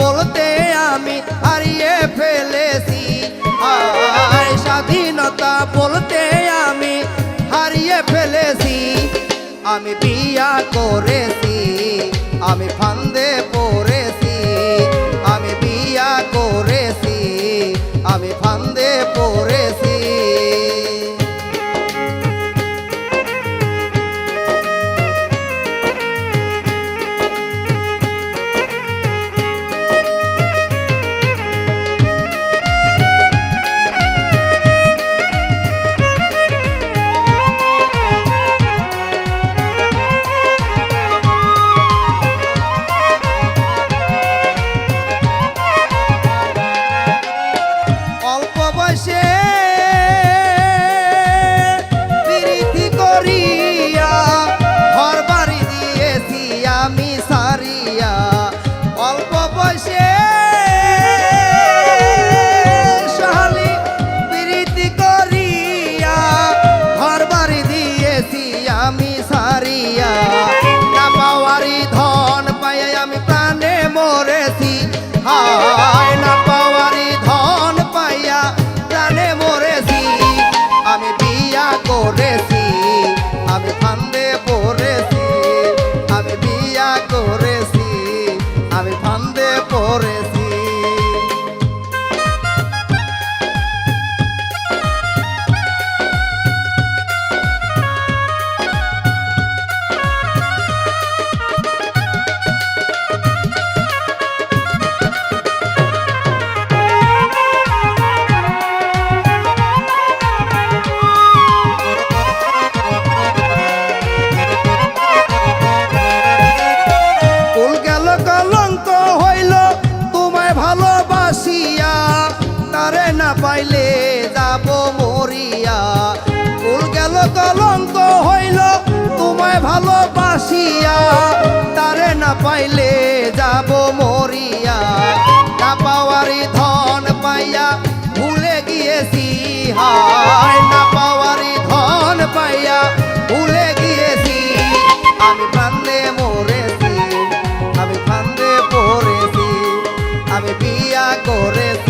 বলতে আমি হারিয়ে ফেলেছি। আয় স্বাধীনতা বলতে আমি হারিয়ে ফেলেছি। আমি বিয়া করেছি আমি কলঙ্ক হইল, তোমায় ভালোবাসিয়া, তারে না পাইলে যাব মরিয়া। ভুল গেল, কলঙ্ক হইল, তোমায় ভালোবাসিয়া, তারে না পাইলে যাব মরিয়া। না পাওয়ারি ধন পাইয়া ভুলে গিয়েছি, হায়, না পাওয়ারি ধন পাইয়া ভুলে গিয়েছি। আমি ফান্দে বিয়া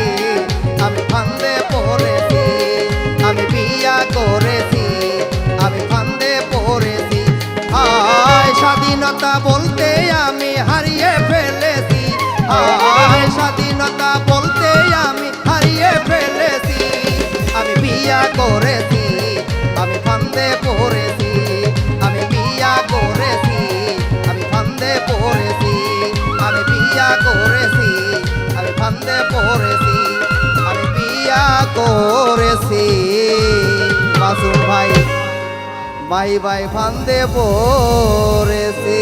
আমি বিয়া আমি ফান্দে আমি বিয়া ভাই বাই বাই ফান্দে পড়েছি।